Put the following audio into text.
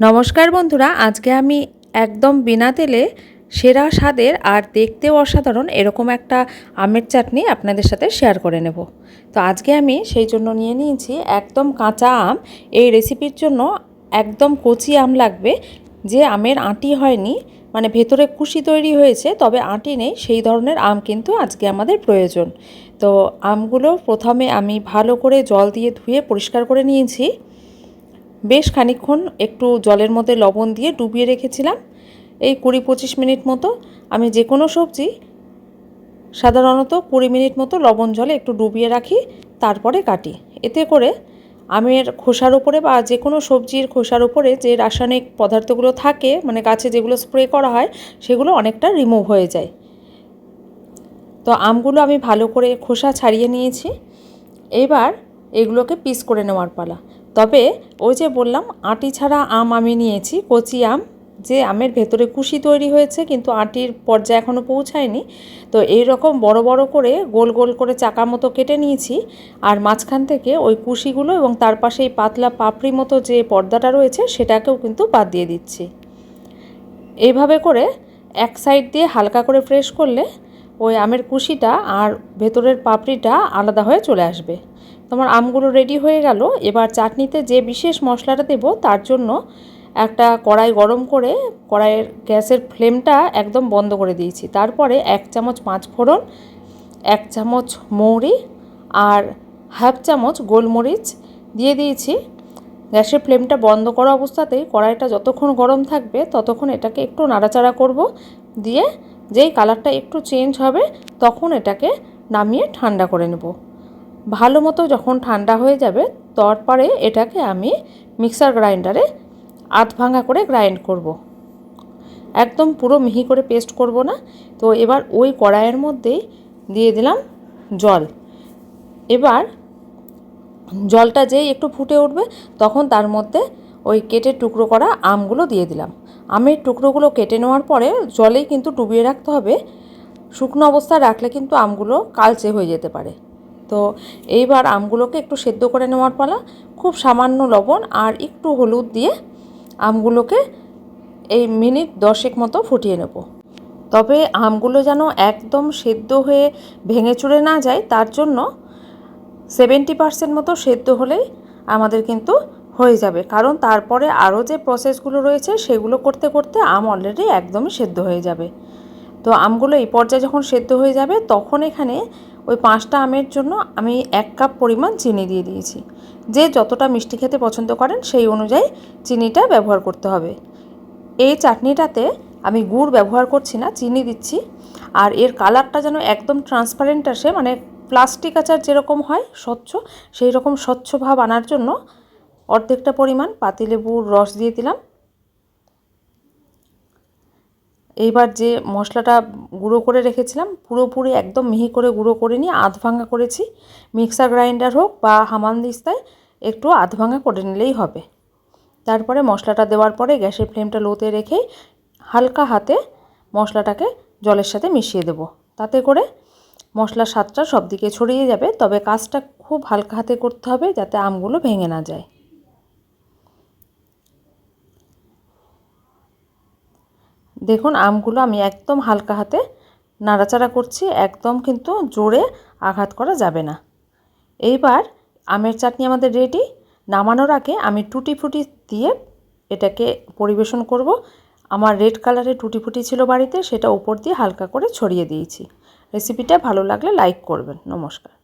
নমস্কার বন্ধুরা, আজকে আমি একদম বিনা তেলে সেরা স্বাদের আর দেখতেও অসাধারণ এরকম একটা আমের চাটনি আপনাদের সাথে শেয়ার করে নেব। তো আজকে আমি সেই জন্য নিয়ে নিয়েছি একদম কাঁচা আম। এই রেসিপির জন্য একদম কচি আম লাগবে। যে আমের আঁটি হয়নি মানে ভেতরে কুশি তৈরি হয়েছে, তবে আঁটি নেই, সেই ধরনের আম কিন্তু আজকে আমাদের প্রয়োজন। তো আমগুলো প্রথমে আমি ভালো করে জল দিয়ে ধুয়ে পরিষ্কার করে নিয়েছি। বেশ খানিকক্ষণ একটু জলের মধ্যে লবণ দিয়ে ডুবিয়ে রেখেছিলাম। এই কুড়ি পঁচিশ মিনিট মতো আমি যে কোনো সবজি, সাধারণত কুড়ি মিনিট মতো লবণ জলে একটু ডুবিয়ে রাখি, তারপরে কাটি। এতে করে আমের খোসার উপরে বা যে কোনো সবজির খোসার উপরে যে রাসায়নিক পদার্থগুলো থাকে মানে গাছে যেগুলো স্প্রে করা হয়, সেগুলো অনেকটা রিমুভ হয়ে যায়। তো আমগুলো আমি ভালো করে খোসা ছাড়িয়ে নিয়েছি। এবার এগুলোকে পিস করে নেওয়ার পালা। তবে ওই যে বললাম, আটি ছাড়া আম আমি নিয়েছি, কচি আম, যে আমের ভেতরে কুশি তৈরি হয়েছে, কিন্তু আটির পর্যায়ে এখনও পৌঁছায়নি। তো এই রকম বড় বড় করে গোল গোল করে চাকা মতো কেটে নিয়েছি, আর মাঝখান থেকে ওই কুশিগুলো এবং তার পাশে এই পাতলা পাপড়ি মতো যে পর্দাটা রয়েছে, সেটাকেও কিন্তু বাদ দিয়ে দিচ্ছি। এইভাবে করে এক সাইড দিয়ে হালকা করে ফ্রেশ করলে ওই আমের কুশিটা আর ভেতরের পাপড়িটা আলাদা হয়ে চলে আসবে। তোমার আমগুলো রেডি হয়ে গেল। এবার চাটনিতে যে বিশেষ মশলাটা দেব, তার জন্য একটা কড়াই গরম করে কড়াইয়ের গ্যাসের ফ্লেমটা একদম বন্ধ করে দিয়েছি। তারপরে এক চামচ পাঁচ ফোড়ন, এক চামচ মৌরি আর হাফ চামচ গোলমরিচ দিয়ে দিয়েছি। গ্যাসের ফ্লেমটা বন্ধ করা অবস্থাতেই কড়াইটা যতক্ষণ গরম থাকবে ততক্ষণ এটাকে একটু নাড়াচাড়া করব। দিয়ে যেই কালারটা একটু চেঞ্জ হবে তখন এটাকে নামিয়ে ঠান্ডা করে নেব। ভালো মতো যখন ঠান্ডা হয়ে যাবে, তারপরে এটাকে আমি মিক্সার গ্রাইন্ডারে আধ ভাঙা করে গ্রাইন্ড করব। একদম পুরো মিহি করে পেস্ট করব না। তো এবার ওই কড়াইয়ের মধ্যেই দিয়ে দিলাম জল। এবার জলটা যেই একটু ফুটে উঠবে, তখন তার মধ্যে ওই কেটে টুকরো করা আমগুলো দিয়ে দিলাম। আমের টুকরোগুলো কেটে নেওয়ার পরে জলেই কিন্তু ডুবিয়ে রাখতে হবে। শুকনো অবস্থায় রাখলে কিন্তু আমগুলো কালচে হয়ে যেতে পারে। তো এইবার আমগুলোকে একটু সেদ্ধ করে নেওয়ার পালা, খুব সামান্য লবণ আর একটু হলুদ দিয়ে আমগুলোকে এই মিনিট দশেক মতো ফুটিয়ে নেব। তবে আমগুলো যেন একদম সেদ্ধ হয়ে ভেঙে চুরে না যায়, তার জন্য সেভেন্টি পার্সেন্ট মতো সেদ্ধ হলেই আমাদের কিন্তু হয়ে যাবে। কারণ তারপরে আরও যে প্রসেসগুলো রয়েছে, সেগুলো করতে করতে আম অলরেডি একদমই সেদ্ধ হয়ে যাবে। তো আমগুলো এই পর্যায়ে যখন সেদ্ধ হয়ে যাবে, তখন এখানে ওই পাঁচটা আমের জন্য আমি এক কাপ পরিমাণ চিনি দিয়ে দিয়েছি। যে যতটা মিষ্টি খেতে পছন্দ করেন সেই অনুযায়ী চিনিটা ব্যবহার করতে হবে। এই চাটনিটাতে আমি গুড় ব্যবহার করছি না, চিনি দিচ্ছি। আর এর কালারটা যেন একদম ট্রান্সপারেন্ট আসে মানে প্লাস্টিক আচার যেরকম হয়, স্বচ্ছ সেই রকম স্বচ্ছ ভাব আনার জন্য অর্ধেকটা পরিমাণ পাতিলেবুর রস দিয়ে দিলাম। এইবার যে মশলাটা গুঁড়ো করে রেখেছিলাম, পুরোপুরি একদম মিহি করে গুঁড়ো করে নিয়ে আধ ভাঙা করেছি। মিক্সার গ্রাইন্ডার হোক বা হামান হামানদিস্তায় একটু আধ ভাঙা করে নিলেই হবে। তারপরে মশলাটা দেওয়ার পরে গ্যাসের ফ্লেমটা লোতে রেখে হালকা হাতে মশলাটাকে জলের সাথে মিশিয়ে দেব। তাতে করে মশলার স্বাদটা সব দিকে ছড়িয়ে যাবে, তবে কাজটা খুব হালকা হাতে করতে হবে যাতে আমগুলো ভেঙে না যায়। দেখুন, আমগুলো আমি একদম হালকা হাতে নাড়াচাড়া করছি, একদম কিন্তু জোরে আঘাত করা যাবে না। এইবার আমের চাটনি আমাদের রেডি নামানোর আগে আমি টুটি ফুটি দিয়ে এটাকে পরিবেশন করব। আমার রেড কালারের টুটি ফুটি ছিল বাড়িতে, সেটা উপর দিয়ে হালকা করে ছড়িয়ে দিয়েছি। রেসিপিটা ভালো লাগলে লাইক করবেন। নমস্কার।